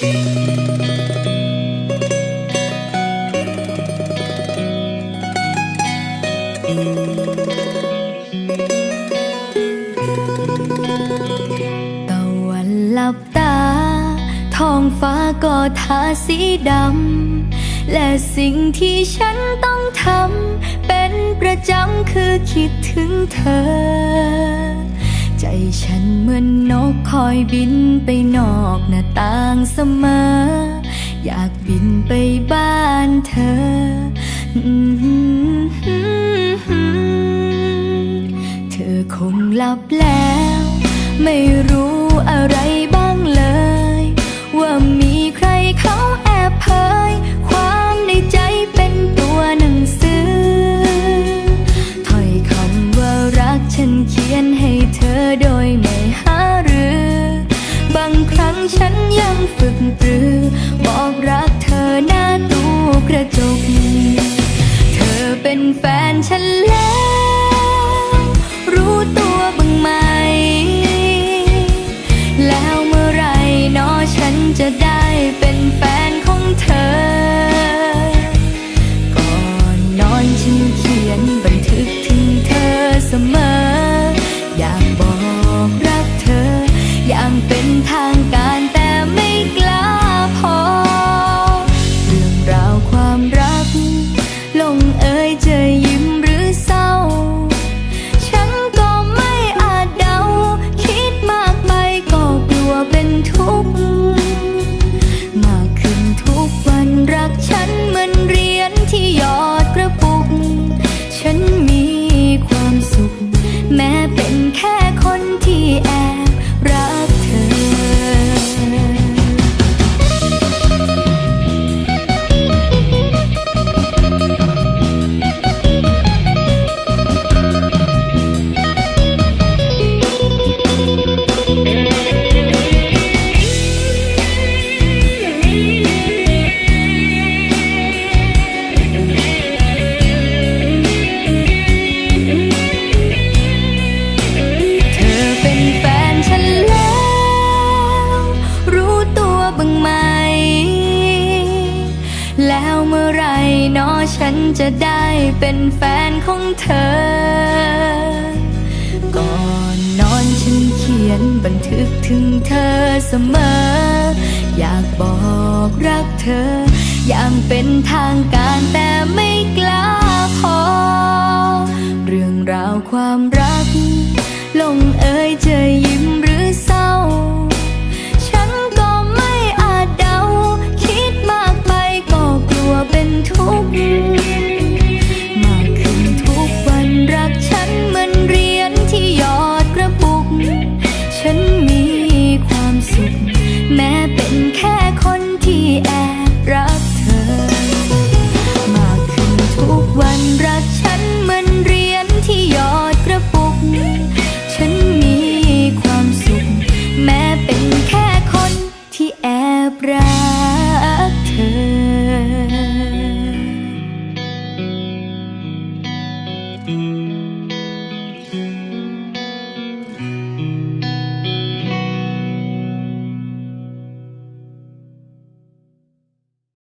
ตะวันหลับตา ท้องฟ้าก็ทาสีดำ และสิ่งที่ฉันต้องทำ เป็นประจำคือคิดถึงเธอ ใจฉันเหมือนนกคอยบินไปนอกหน้าต่างเสมอ อยากบินไปบ้านเธอ เธอคงหลับแล้ว ไม่รู้ อโดยไม่หารือ บางครั้งฉันยังฝึกปรือ บอกรักเธอ ฉันจะได้เป็นแฟนของเธอ ก่อนนอนฉันเขียนบันทึกถึงเธอเสมอ อยากบอกรักเธอ อย่างเป็นทางการแต่ไม่กล้าพอ เรื่องราวความรัก ลงเอยจะยิ้มหรือ Thank you.